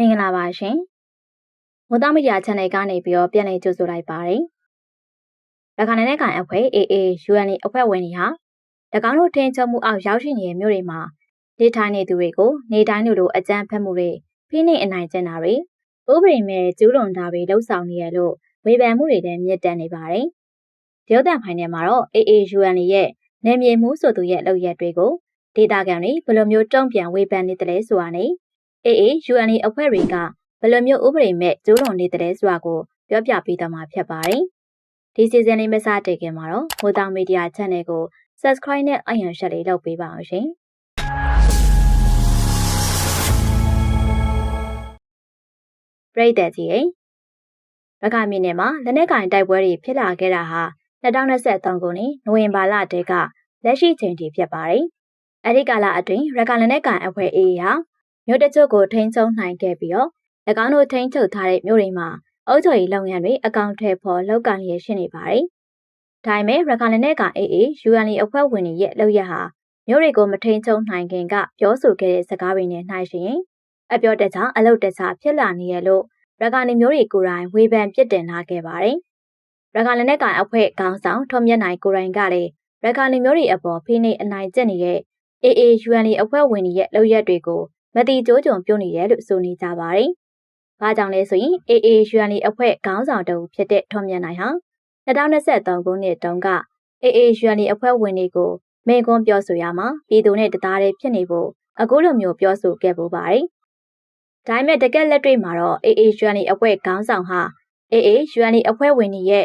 မင်္ဂလာပါရှင်။မိုးသားမီဒီယာ channel ကနေပြီးတော့ပြန်လည်ကြိုဆိုလိုက်ပါတယ်။ရခိုင်နယ်ကန်အဖွဲ့ AA UN အဖွဲ့ဝင်တွေဟာ၎င်းတို့ထင်ချုပ်မှုအောက်ရောက်ရှိနေတဲ့မြို့တွေမှာဒေထိုင်နေသူတွေကိုနေတိုင်းလိုလိုအကြမ်းဖက်မှုတွေဖိနှိပ်အနိုင်ကျင့်တာတွေဥပဒေမဲ့ကျူးလွန်တာတွေလှုပ်ဆောင်နေရလို့ဝေဖန်မှုတွေလည်းမြင့်တက်နေပါတယ်။ဒီဥတန်ဖိုင်ထဲမှာတော့ AA UN ရဲ့နေမြေမှုဆိုသူရဲ့လုပ်ရက်တွေကိုဒေတာကန်တွေဘယ်လိုမျိုးတုံ့ပြန်ဝေဖန်နေတယ်လဲဆိုတာနဲ့ AA UN အဖွဲ့တွေကဘယ်လိုမျိုးဥပဒေမဲ့ကျူးလွန်နေတဲ့ဆိုတာကိုပြောပြပေးသွားမှာဖြစ်ပါတယ်။ဒီစီဇန်လေးမစတင်ခင်မှာတော့မိုးတောင်မီဒီယာ channel ကို subscribe နဲ့အယံရှက်လေးလုပ်ပေးပါအောင်ရှင်။ပြည်သက်ကြီးရေရခိုင်ပြည်နယ်မှာလက်နက်ကင်တိုက်ပွဲတွေဖြစ်လာခဲ့တာဟာ2023ခုနှစ်နိုဝင်ဘာလတည်းကလက်ရှိချိန်ထိဖြစ်ပါတယ်။အဲဒီကာလအတွင်းရခိုင်လက်နက်ကင်အဖွဲ့ AA ဟာ မြို့တချို့ကိုထိန်းချုပ်နိုင်ခဲ့ပြီးတော့၎င်းတို့ထိန်းချုပ်ထားတဲ့မြို့တွေမှာအုပ်ချုပ်ရေးလုပ်ငန်းတွေအကောင့်ထဲပေါ်လောက်ကန်ရရှိနေပါတယ်။ဒါပေမဲ့ရခိုင်နယ်က AA UN အဖွဲ့ဝင်တွေရဲ့လုပ်ရဟာမြို့တွေကိုမထိန်းချုပ်နိုင်ခင်ကပြောဆိုခဲ့တဲ့စကားတွေနဲ့နှိုင်းယှဉ်ရင်အပြောတခြားအလုပ်တခြားဖြစ်လာနေရလို့ရခိုင်မျိုးတွေကိုယ်တိုင်ဝေဖန်ပြစ်တင်လာခဲ့ပါတယ်။ရခိုင်နယ်ကအဖွဲ့ခေါင်းဆောင်ထွန်မြတ်နိုင်ကိုရိုင်းကလည်းရခိုင်မျိုးတွေအပေါ်ဖိနှိပ်အနိုင်ကျင့်နေတဲ့ AA UN အဖွဲ့ဝင်တွေရဲ့လုပ်ရက်တွေကို မတိကျိုးကြုံပြုတ်နေတယ်လို့ဆိုနေကြပါတယ်။ဘာကြောင့်လဲဆိုရင် AA UN အဖွဲ့ခေါင်းဆောင်တအုပ်ဖြစ်တဲ့ထွန်မြတ်နိုင်ဟာ2023ခုနှစ်တုန်းက AA UN အဖွဲ့ဝင်တွေကိုမင်းကွန်းပြောဆိုရမှာပြည်သူနဲ့တသားတည်းဖြစ်နေဖို့အခုလိုမျိုးပြောဆိုခဲ့ပူပါတယ်။ဒါပေမဲ့တကက်လက်တွေ့မှာတော့ AA UN အဖွဲ့ခေါင်းဆောင်ဟာ AA UN အဖွဲ့ဝင်တွေရဲ့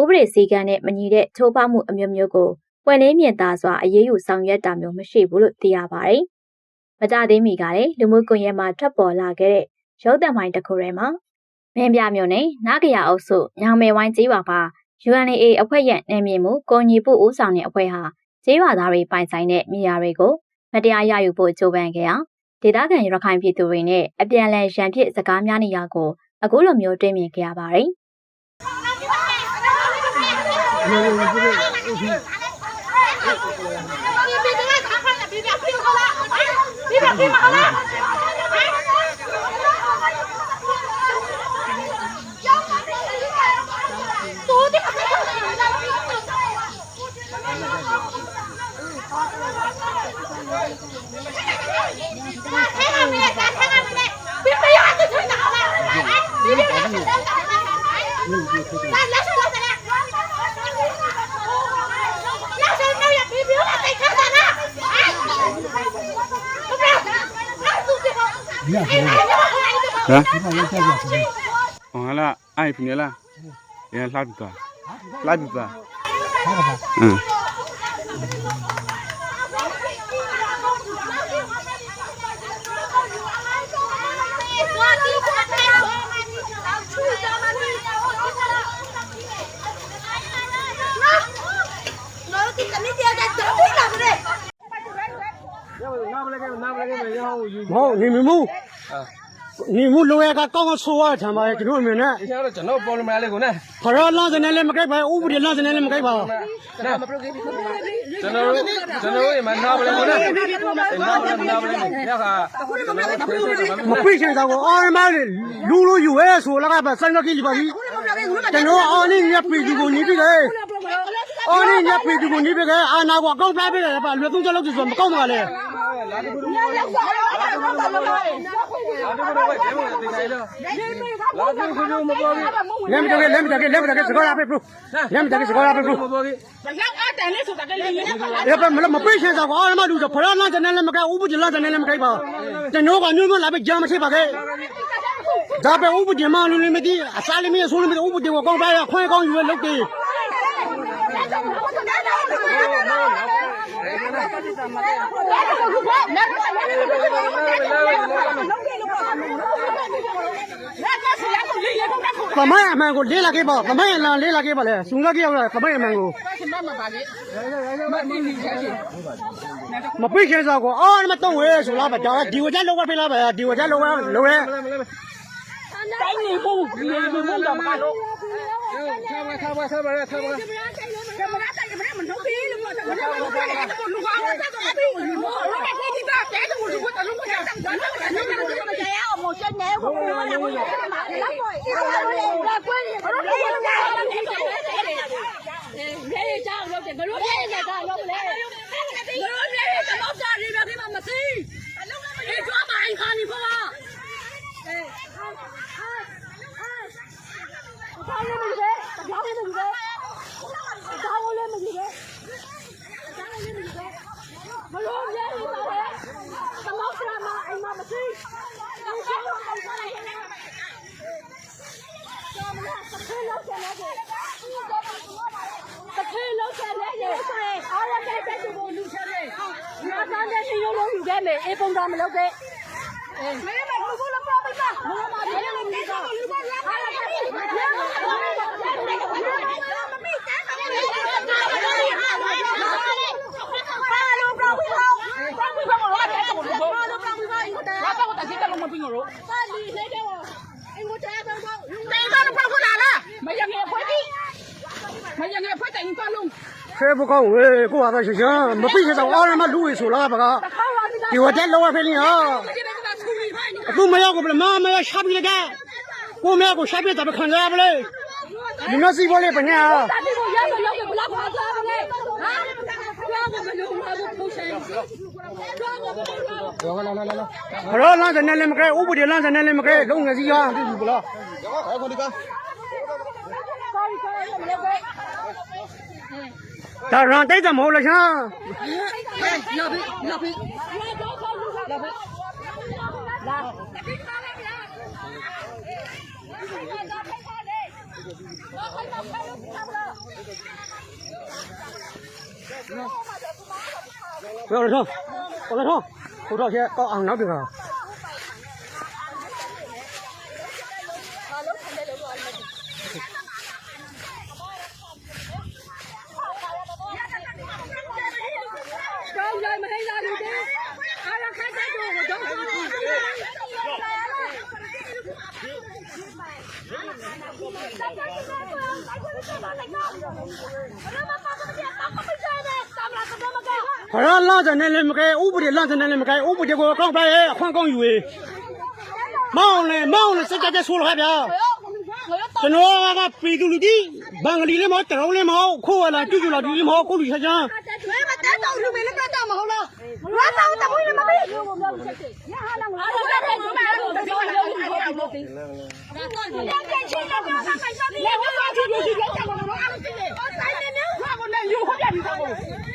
ဥပဒေစည်းကမ်းနဲ့မညီတဲ့ချိုးဖောက်မှုအမျိုးမျိုးကိုပွင့်လင်းမြင်သာစွာအရေးယူဆောင်ရွက်တာမျိုးမရှိဘူးလို့သိရပါတယ်။ မကြသေးမီကလည်းလူမှုကွန်ရက်မှာထွက်ပေါ်လာခဲ့တဲ့ရုပ်သံပိုင်းတစ်ခုထဲမှာမင်းပြမျိုးနဲ့နာဂရအုပ်စုညောင်မဲဝိုင်းကျေးရွာမှာ UNA အဖွဲ့ရဲ့နေမြေမှုကိုညီပုဦးဆောင်တဲ့အဖွဲ့ဟာကျေးရွာသားတွေပိုင်ဆိုင်တဲ့မြေယာတွေကိုမတရားရယူဖို့ကြိုးပမ်းခဲ့အောင်ဒေသခံရခိုင်ပြည်သူတွေနဲ့အပြန်လည်ရန်ဖြစ်စကားများနေရကိုအခုလိုမျိုးတွေ့မြင်ခဲ့ရပါတယ် 你好啦 ဟမ်လာအိုင်ဖနေလာရန်လှပ်တာလှပ်တာဟမ်မ ဟုတ်နေမမှုနေမှုလိုရကကောင်းကောင်းဆိုရထမ်းပါရဲ့ကျွန်တော်အမြင်နဲ့ဒီကတော့ကျွန်တော်ပေါ်လမလေးကိုနဲ့ခရလန်းစနေလည်းမကြိုက်ပါဘူးဥပဒေလန်းစနေလည်းမကြိုက်ပါဘူးကျွန်တော်တို့ကျွန်တော်တို့မနာပလေးကိုနဲ့နာပလေးနာပလေးညခါကျွန်တော်တို့ဖေးဖေးမပိချင်တော့အော်မလူလူယူရဲဆိုလာကပဲဆိုင်ကကြီးပါပြီကျွန်တော်အော်နေညပိသူကိုညီပြီလေအော်နေညပိသူကိုညီပြီကအာနာကိုအကောင့်ပြပေးတယ်ပါလွယ်သုံးချက်လောက်ဆိုမကောက်ပါလေ လာဒီကိုလာဒီကိုပဲဒေမိုတေဆိုင်တော့လာဒီကိုမပေါ်ဘူးလက်မတကလက်မတကလက်မတကစကားရပဲပရိုလက်မတကစကားရပဲပရိုမပေါ်ဘူးရပါမလို့မပိချင်တော့အော်မလူဆိုခရလန်းစနေလည်းမကြိုက်ဥပဒေလန်းစနေလည်းမကြိုက်ပါကျွန်တော်ကညွှန်းညွှန်းလာပဲကြာမရှိပါခဲ့ဒါပဲဥပဒေမှလူလည်းမသိအစားလည်းမရဆိုးလည်းမသိဥပဒေကိုကောင်းပါရခွင့်ကောင်းယူရလုပ်တယ် ပမိုင်းအမှန်ကိုလေးလာခဲ့ပါပမိုင်းအလံလေးလာခဲ့ပါလေစုံလာခဲ့ရပမိုင်းအမှန်ကိုမပိခဲစားကိုအော်မတော့ဝဲဆိုလာပါဒါဒီဝကြလောက်ပဲဖိလာပါဒီဝကြလောက်ပဲလောရဲတိုင်းနေဖို့ဒီနေဖို့တော့မကတော့ခါပါခါပါခါပါခါပါတခေလောက်ဆက်နေတယ်ဆိုရင်အားရတဲ့တဲ့ ကိုလူချတယ်ငါသားတဲ့ရှင်ရုံးလုံးယူ မယ်အေးပုံတော်မလုပ်ခဲ့အေးမေးမယ်ကိုလုံးပါပါမမမလေးလေးလေးကလူပါလာအားရတဲ့မရငယ်ဖွဲ့ပြီမ ရငယ်ဖွဲ့တယ်ဘာလုံးခဲ不ကောင်းဝေးကိုဟာတော့ရှင်ရှင်မပိစတော့အော်ရမလူဝေဆိုလားဗကားဒီဝတက်လောဖင်းဟာအခုမရောက်ဘူးမမရရှာပြီးတဲ့ကိုမရကိုရှာပြီးတော့ခံရပါလေဒီမစီဘောလေးပညာတာဒီကိုရောက်ရောက်ဘလောက်ခွာသွားပါလဲဟာကြောက်မလို့ငါတို့ထုတ်ဆိုင်ကြောက်မလို့ ဘရောလမ်းစနေလည်းမကဲဥပဒေလမ်းစနေလည်းမကဲလုံးငစီရပြီဘလား ကောင်းကောင်းမလုပ်ခဲ့ ဒါရန်တိတ်တယ်မဟုတ်လားရှင် လာပြီလာပြီလာတော့ကောင်းလာပြီလာ ဘယ်လိုတော့ဘယ်လိုတော့ဟိုတော့ကျတော့အောင်နောက်ပြီက ကောင်းလိုက်မဟိလာလူတွေအားရခက်တဲ့ကိုတော့ကောင်း ဘရောလမ်းစနေလည်းမကဲဥပဒေလမ်းစနေလည်းမကဲဥပဒေကိုကောင်းပါရဲ့အခွင့်ကောင်းယူေမောင်းလေမောင်းလေစကြတဲ့ဆိုးလားဗျာကျွန်တော်ကပြည်သူလူကြီးဘင်္ဂလီလည်းမဟုတ်တရုံးလည်းမဟုတ်ခိုးရလာကျွကျွလာဒီလည်းမဟုတ်ကိုလူချာချာဘယ်မှာတက်တော့လူမင်းလည်းတက်တော့မဟုတ်လားငါတော့တမွေးလည်းမမေ့ဘူးမပြောချက်ချက်ရဟာလားငါတော့တက်တယ်ဒီမှာတော့ပြောရုံးကိုပြောလို့တင်းဒါတော့တက်တယ်ချင်းတော့ဘာမှမဆိုင်ဘူးလေဘာမှချင်းချင်းချင်းတက်တော့မလို့အားလုံးသိတယ်ဆိုင်နေနေဘာကိုလဲယူခေါ်ပြပြီးသားကိုကြာလာကြာလာတက်တယ်လို့ပြောင်းကြချင်းချင်းရွာကြမပြောဘူးမပြောဘူးရေးပါလေငါတို့ကတက်တော့လူမေငါတို့ကတက်တော့အောင်လို့ဒီမှာဖားနေမှာတက်တော့ပေါ့ပြချမင်း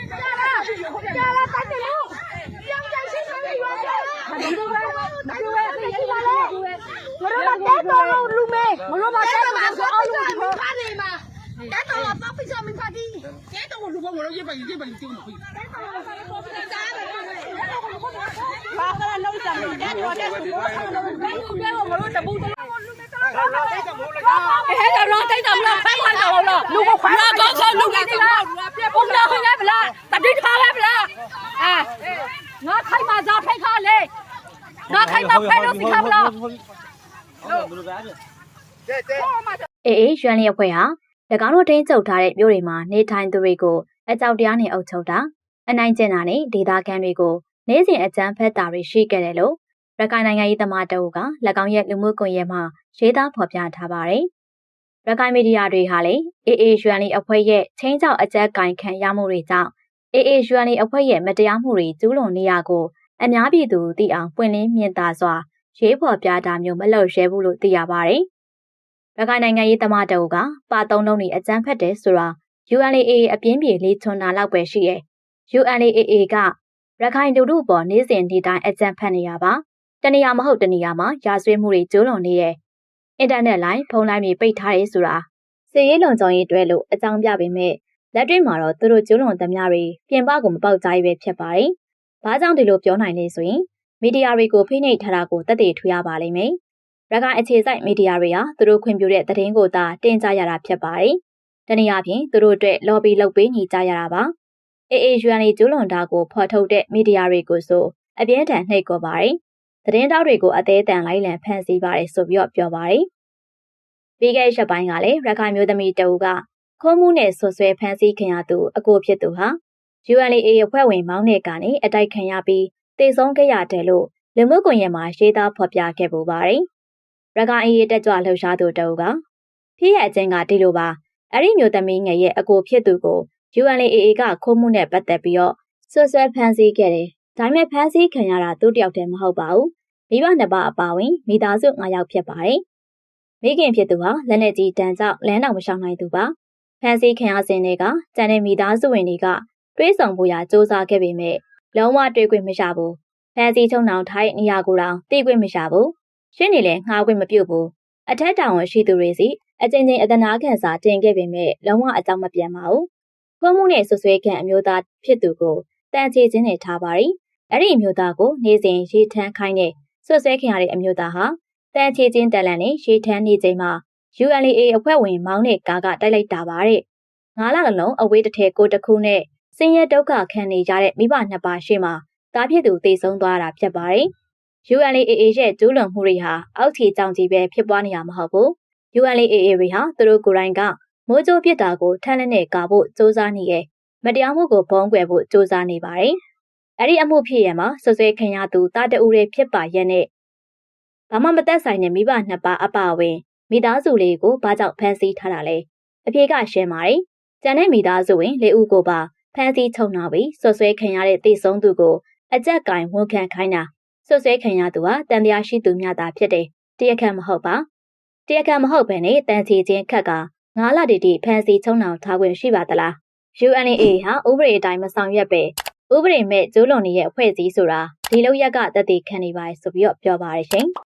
ဖားဒီတက်တော့လူဘောငါတို့ရေးပါရေးပါတင်းမခွေးဘာကလည်းလုံးကြတယ်တက်တော့တက်တော့ဘယ်လိုပြောငါတို့တပူတလားဟဲ့တော့တိုက်တာ မလားဖမ်းမှတော့လားလူကိုခွာကောင်းဆောင်လူကြီးကပုံလာခွင့်ရဗလားတတိထားလဲဗလားအဲငါခိုင်မှာဇာဖိတ်ခါလေငါခိုင်မှာဖဲလို့စီခါဗလားအေအေရွှန်လျက်ဖွဲ့ဟာ၎င်းတို့တင်းကျုပ်ထားတဲ့မြို့တွေမှာနေထိုင်သူတွေကိုအကြောက်တရားနဲ့အုပ်ချုပ်တာအနိုင်ကျင့်တာနဲ့ဒေသခံတွေကိုနေ့စဉ်အကြမ်းဖက်တာတွေရှိခဲ့တယ်လို့ ရခိုင်နိုင်ငံရေးသမားတအုပ်က၎င်းရဲ့လူမှုကွန်ရက်မှာရေးသားဖော်ပြထားပါတယ်။ရခိုင်မီဒီယာတွေဟာလည်းအေအေရွှန်လီအဖွဲ့ရဲ့ချင်းချောက်အကြက်ကင်ခံရမှုတွေကြောင့်အေအေရွှန်လီအဖွဲ့ရဲ့မတရားမှုတွေကျူးလွန်နေရကိုအများပြည်သူသိအောင်ပွင့်လင်းမြင်သာစွာရေးဖော်ပြတာမျိုးမလုပ်ရဲဘူးလို့သိရပါတယ်။ရခိုင်နိုင်ငံရေးသမားတအုပ်ကပါသုံးလုံးနေအကြမ်းဖက်တယ်ဆိုတာ UNAA အပြင်းပြေလေးချွန်တာလောက်ပဲရှိရဲ့။ UNAA ကရခိုင်လူထုပေါ်နေ့စဉ်ဒီတိုင်းအကြမ်းဖက်နေရပါ။ တနေရာမဟုတ်တနေရာမှာရာဇဝတ်မှုတွေကျူးလွန်နေရဲ့။အင်တာနက်လိုင်းဖုန်းလိုင်းတွေပိတ်ထားတယ်ဆိုတာစီရေးလုံခြုံရေးတွဲလို့အကြောင်းပြပေမဲ့လက်တွေ့မှာတော့သူတို့ကျူးလွန်သမျှတွေပြင်ပကိုမပေါက်ကြားရေးပဲဖြစ်ပါတယ်။ဘာကြောင့်ဒီလိုပြောနိုင်လဲဆိုရင်မီဒီယာတွေကိုဖိနှိပ်ထားတာကိုတက်တည်ထူရပါလိမ့်မယ်။ရခိုင်အခြေစိုက်မီဒီယာတွေဟာသူတို့ခွင့်ပြုတဲ့သတင်းကိုသာတင်ကြရတာဖြစ်ပါတယ်။တနည်းအားဖြင့်သူတို့အတွက် lobby လုပ်ပေးနေကြရတာပါ။ AAUN ကျူးလွန်တာကိုဖော်ထုတ်တဲ့မီဒီယာတွေကိုဆိုအပြင်းထန်နှိပ်ကောပါတယ်။ သတင်းတောက်တွေကိုအသေးအတန်လိုက်လံဖန်ဆီးပါတယ်ဆိုပြီးတော့ပြောပါတယ်။ပြီးခဲ့တဲ့ရက်ပိုင်းကလည်းရခိုင်မျိုးသမီးတအူကခိုးမှုနဲ့ဆွဆွဲဖန်ဆီးခင်ရသူအကိုဖြစ်သူဟာ UNA အဖွဲ့ဝင်မောင်းတဲ့ကနေအတိုက်ခံရပြီးတည်ဆုံးခဲ့ရတယ်လို့လူမှုကွန်ရက်မှာရေးသားဖော်ပြခဲ့ပူပါတယ်။ရခိုင်အေးတက်ကြွလှုပ်ရှားသူတအုပ်ကဖြစ်ရဲ့အချင်းကဒီလိုပါအဲ့ဒီမျိုးသမီးငယ်ရဲ့အကိုဖြစ်သူကို UNAA ကခိုးမှုနဲ့ပတ်သက်ပြီးတော့ဆွဆွဲဖမ်းဆီးခဲ့တယ်။ဒါပေမဲ့ဖမ်းဆီးခံရတာသူ့တယောက်တည်းမဟုတ်ပါဘူး။ မိဘနှစ်ပါးအပါဝင်မိသားစု9ယောက်ဖြစ်ပါတယ်။မိခင်ဖြစ်သူဟာလက်နဲ့ကြီးတန်းကြောက်လမ်းတော်မရှောင်နိုင်သူပါ။ဖမ်းဆီးခံရစဉ်တွေကကျန်တဲ့မိသားစုဝင်တွေကတွေးဆောင်ဖို့ရာစ조사ခဲ့ပေမဲ့လုံးဝတွေးခွင့်မရဘူး။ဖမ်းဆီးချုံနှောင်ထိုင်းနေရာကိုတောင်သိခွင့်မရဘူး။ရှင်းနေလဲငှားခွင့်မပြုတ်ဘူး။အထက်တောင်ဝင်ရှိသူတွေစီအကြိမ်ကြိမ်အသနာခံစာတင်ခဲ့ပေမဲ့လုံးဝအကြောင်းမပြန်ပါဘူး။ဖုံးမှုနဲ့ဆွဆွဲခံအမျိုးသားဖြစ်သူကိုတန်ချေချင်းနဲ့ထားပါရီ။အဲ့ဒီအမျိုးသားကိုနေစဉ်ရေထမ်းခိုင်းတဲ့ ဆွဆွဲခံရတဲ့အမျိုးသားဟာတန်ချေချင်းတက်လန်နဲ့ရေထမ်းနေချိန်မှာ ULA အဖွဲ့ဝင်မောင်းတဲ့ကားကတိုက်လိုက်တာပါတဲ့။ငါးလလုံးအဝေးတစ်ထည်ကိုတစ်ခုနဲ့စင်ရဲဒုက္ခခံနေကြတဲ့မိဘနှစ်ပါးရှိမှတားဖြစ်သူတည်ဆုံးသွားတာဖြစ်ပါတယ်။ ULAA ရဲ့ကျူးလွန်မှုတွေဟာအောက်ခြေကြောင်ကြီးပဲဖြစ်ပွားနေတာမဟုတ်ဘူး။ ULAA တွေဟာသူတို့ကိုယ်တိုင်ကမိုးကြိုးပြစ်တာကိုထမ်းလက်နဲ့ကာဖို့စ조사နေရဲ့မတရားမှုကိုဖုံးကွယ်ဖို့စ조사နေပါတယ်။ အဲ့ဒီအမှုဖြစ်ရမှာဆွဆွဲခံရသူတာတူတွေဖြစ်ပါရဲ့နဲ့ဘာမှမသက်ဆိုင်တဲ့မိဘနှစ်ပါးအပါအဝင်မိသားစုလေးကိုဘာကြောင့်ဖမ်းဆီးထားတာလဲအပြေကရှင်းပါတယ်။ကျန်တဲ့မိသားစုဝင်လေးဦးကိုပါဖမ်းဆီးချုပ်နှောင်ပြီးဆွဆွဲခံရတဲ့တိဆုံးသူကိုအကြက်ကင်ဝန်ခံခိုင်းတာဆွဆွဲခံရသူဟာတန်တရားရှိသူများသာဖြစ်တယ်။တရားခံမဟုတ်ပါ။တရားခံမဟုတ်ဘဲနဲ့တန်ချီချင်းခက်ကငါးလတီတီဖမ်းဆီးချုံနှောင်ထားခွင့်ရှိပါသလား။ UNA ဟာဥပဒေအတိုင်းမဆောင်ရွက်ပဲ ဥပဒေမဲ့ကျိုးလွန်နေတဲ့အဖွဲ့အစည်းဆိုတာဒီလောက်ရက်ကတည်တည်ခံနေပါဆိုပြီးတော့ပြောပါရရှင်။